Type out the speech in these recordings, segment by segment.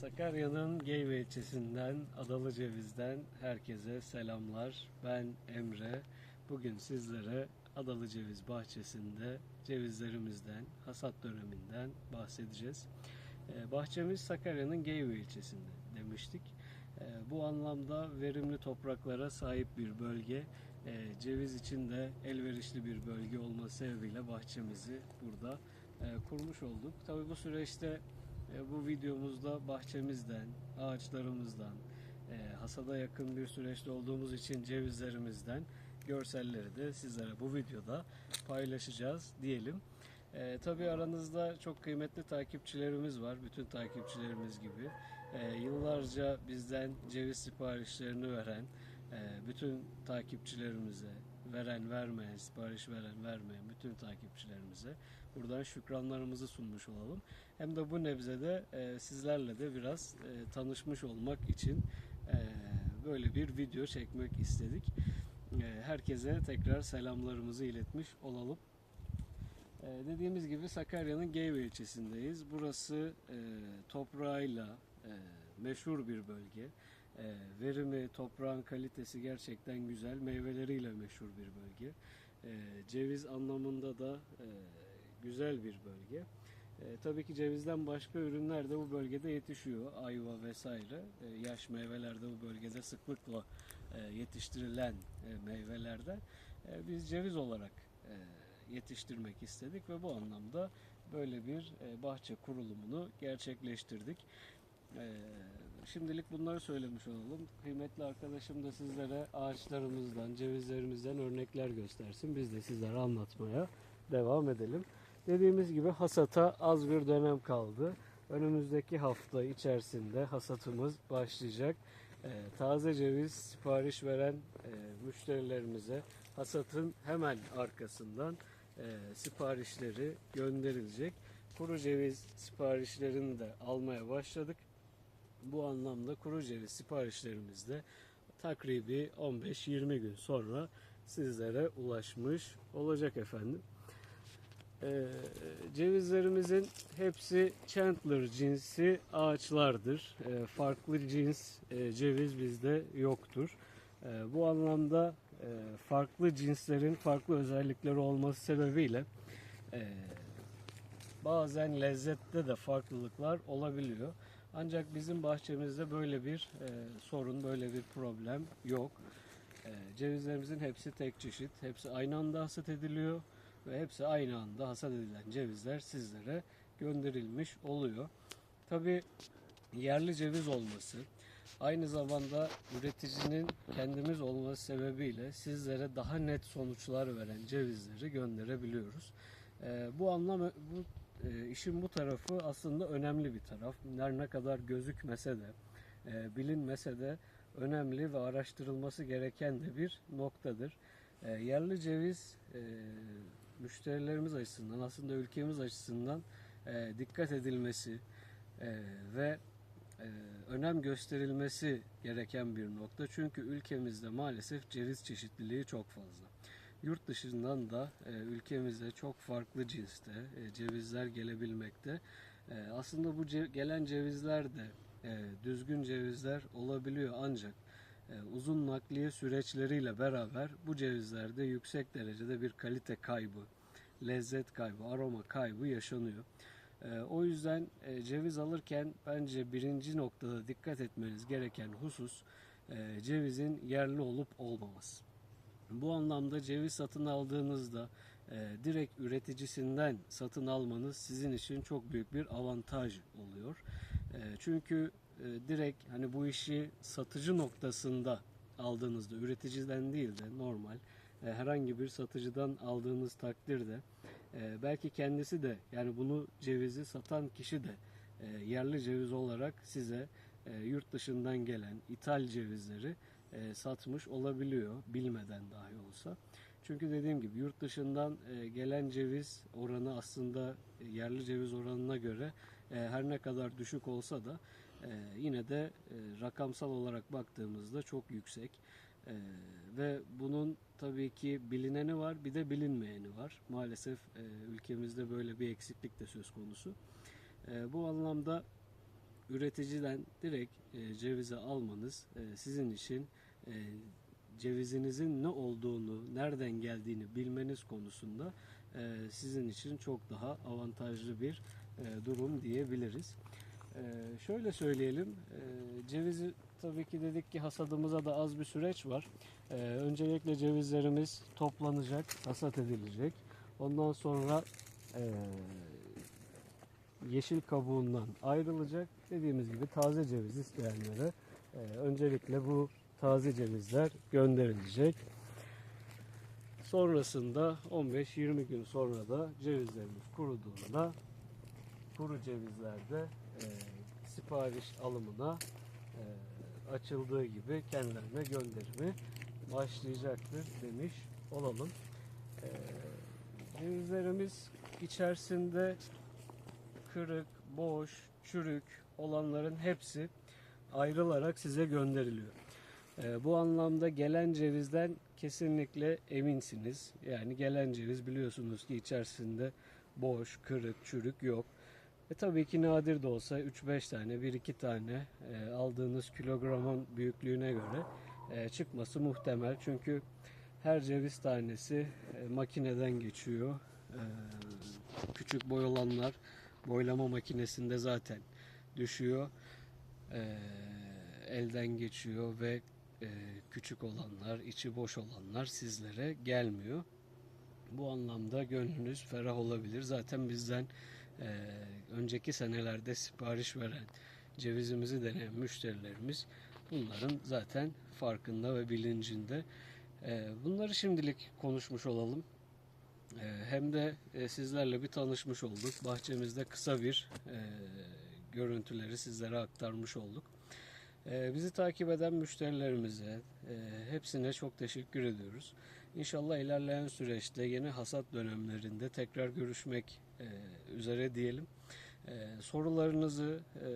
Sakarya'nın Geyve ilçesinden, Adalı Ceviz'den herkese selamlar. Ben Emre. Bugün sizlere Adalı Ceviz bahçesinde cevizlerimizden, hasat döneminden bahsedeceğiz. Ee, Bahçemiz Sakarya'nın Geyve ilçesinde demiştik. Ee, Bu anlamda verimli topraklara sahip bir bölge. Ee, Ceviz için de elverişli bir bölge olması sebebiyle bahçemizi burada e, kurmuş olduk. Tabii bu süreçte e, bu videomuzda bahçemizden, ağaçlarımızdan, e, hasada yakın bir süreçte olduğumuz için cevizlerimizden görselleri de sizlere bu videoda paylaşacağız diyelim. E, tabii aranızda çok kıymetli takipçilerimiz var, bütün takipçilerimiz gibi. E, yıllarca bizden ceviz siparişlerini veren, e, bütün takipçilerimize, veren vermeyen, sipariş veren vermeyen bütün takipçilerimize buradan şükranlarımızı sunmuş olalım. Hem de bu nebzede e, sizlerle de biraz e, tanışmış olmak için e, böyle bir video çekmek istedik. E, herkese tekrar selamlarımızı iletmiş olalım. E, dediğimiz gibi Sakarya'nın Geyve ilçesindeyiz. Burası e, toprağıyla e, meşhur bir bölge. E, verimi, toprağın kalitesi gerçekten güzel. Meyveleriyle meşhur bir bölge. E, ceviz anlamında da e, güzel bir bölge. E, tabii ki cevizden başka ürünler de bu bölgede yetişiyor. Ayva vesaire. E, yaş meyveler de bu bölgede sıklıkla e, yetiştirilen e, meyvelerde. E, biz ceviz olarak e, yetiştirmek istedik ve bu anlamda böyle bir e, bahçe kurulumunu gerçekleştirdik. E, şimdilik bunları söylemiş olalım. Kıymetli arkadaşım da sizlere ağaçlarımızdan, cevizlerimizden örnekler göstersin. Biz de sizlere anlatmaya devam edelim. Dediğimiz gibi hasata az bir dönem kaldı. Önümüzdeki hafta içerisinde hasatımız başlayacak. Ee, taze ceviz sipariş veren e, müşterilerimize hasatın hemen arkasından e, siparişleri gönderilecek. Kuru ceviz siparişlerini de almaya başladık. Bu anlamda kuru ceviz siparişlerimiz de takribi 15-20 gün sonra sizlere ulaşmış olacak efendim. Ee, cevizlerimizin hepsi Chandler cinsi ağaçlardır. Ee, farklı cins e, ceviz bizde yoktur. Ee, bu anlamda e, farklı cinslerin farklı özellikleri olması sebebiyle e, bazen lezzette de farklılıklar olabiliyor. Ancak bizim bahçemizde böyle bir e, sorun, böyle bir problem yok. E, cevizlerimizin hepsi tek çeşit, hepsi aynı anda hasat ediliyor ve hepsi aynı anda hasat edilen cevizler sizlere gönderilmiş oluyor. Tabi yerli ceviz olması, aynı zamanda üreticinin kendimiz olması sebebiyle sizlere daha net sonuçlar veren cevizleri gönderebiliyoruz. E, bu anlam bu e, işin bu tarafı aslında önemli bir taraf. Her ne kadar gözükmese de, e, bilinmese de önemli ve araştırılması gereken de bir noktadır. E, yerli ceviz e, müşterilerimiz açısından, aslında ülkemiz açısından e, dikkat edilmesi e, ve e, önem gösterilmesi gereken bir nokta. Çünkü ülkemizde maalesef ceviz çeşitliliği çok fazla. Yurt dışından da e, ülkemize çok farklı cinste e, cevizler gelebilmekte. E, aslında bu ce- gelen cevizler de e, düzgün cevizler olabiliyor ancak uzun nakliye süreçleriyle beraber bu cevizlerde yüksek derecede bir kalite kaybı, lezzet kaybı, aroma kaybı yaşanıyor. E, o yüzden e, ceviz alırken bence birinci noktada dikkat etmeniz gereken husus e, cevizin yerli olup olmaması. Bu anlamda ceviz satın aldığınızda e, direkt üreticisinden satın almanız sizin için çok büyük bir avantaj oluyor. E, çünkü e, direkt hani bu işi satıcı noktasında aldığınızda üreticiden değil de normal e, herhangi bir satıcıdan aldığınız takdirde e, belki kendisi de yani bunu cevizi satan kişi de e, yerli ceviz olarak size yurt dışından gelen ithal cevizleri satmış olabiliyor bilmeden dahi olsa. Çünkü dediğim gibi yurt dışından gelen ceviz oranı aslında yerli ceviz oranına göre her ne kadar düşük olsa da yine de e, rakamsal olarak baktığımızda çok yüksek. E, ve bunun tabii ki bilineni var bir de bilinmeyeni var. Maalesef e, ülkemizde böyle bir eksiklik de söz konusu. E, bu anlamda üreticiden direkt e, cevizi almanız e, sizin için cevizinizin ne olduğunu, nereden geldiğini bilmeniz konusunda sizin için çok daha avantajlı bir durum diyebiliriz. E, şöyle söyleyelim, e, cevizi tabii ki dedik ki hasadımıza da az bir süreç var. E, öncelikle cevizlerimiz toplanacak, hasat edilecek. Ondan sonra e, yeşil kabuğundan ayrılacak. Dediğimiz gibi taze ceviz isteyenlere e, öncelikle bu taze cevizler gönderilecek. Sonrasında 15-20 gün sonra da cevizlerimiz kuruduğunda kuru cevizlerde e, sipariş alımına e, açıldığı gibi kendilerine gönderimi başlayacaktır demiş olalım. E, cevizlerimiz içerisinde kırık, boş, çürük olanların hepsi ayrılarak size gönderiliyor. Ee, bu anlamda gelen cevizden kesinlikle eminsiniz. Yani gelen ceviz biliyorsunuz ki içerisinde boş, kırık, çürük yok. E tabii ki nadir de olsa 3-5 tane, 1-2 tane e, aldığınız kilogramın büyüklüğüne göre e, çıkması muhtemel. Çünkü her ceviz tanesi e, makineden geçiyor. E, küçük boy olanlar boylama makinesinde zaten düşüyor. E, elden geçiyor ve e, küçük olanlar, içi boş olanlar sizlere gelmiyor. Bu anlamda gönlünüz ferah olabilir. Zaten bizden önceki senelerde sipariş veren cevizimizi deneyen müşterilerimiz bunların zaten farkında ve bilincinde. E, bunları şimdilik konuşmuş olalım. E, hem de e, sizlerle bir tanışmış olduk. Bahçemizde kısa bir e, görüntüleri sizlere aktarmış olduk. Bizi takip eden müşterilerimize e, hepsine çok teşekkür ediyoruz. İnşallah ilerleyen süreçte yeni hasat dönemlerinde tekrar görüşmek e, üzere diyelim. E, sorularınızı, e,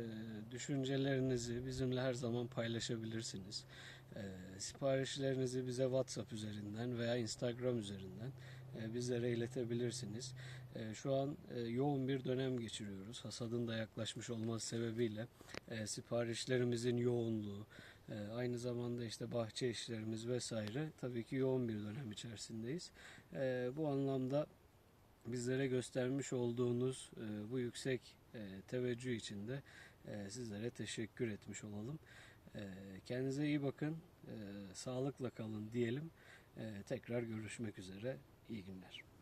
düşüncelerinizi bizimle her zaman paylaşabilirsiniz. Siparişlerinizi bize WhatsApp üzerinden veya Instagram üzerinden bizlere iletebilirsiniz. Şu an yoğun bir dönem geçiriyoruz. Hasadın da yaklaşmış olması sebebiyle siparişlerimizin yoğunluğu, e, aynı zamanda işte bahçe işlerimiz vesaire tabii ki yoğun bir dönem içerisindeyiz. E, Bu anlamda bizlere göstermiş olduğunuz e, bu yüksek e, teveccüh için de e, sizlere teşekkür etmiş olalım. E, Kendinize iyi bakın, e, sağlıkla kalın diyelim. Tekrar görüşmek üzere. İyi günler.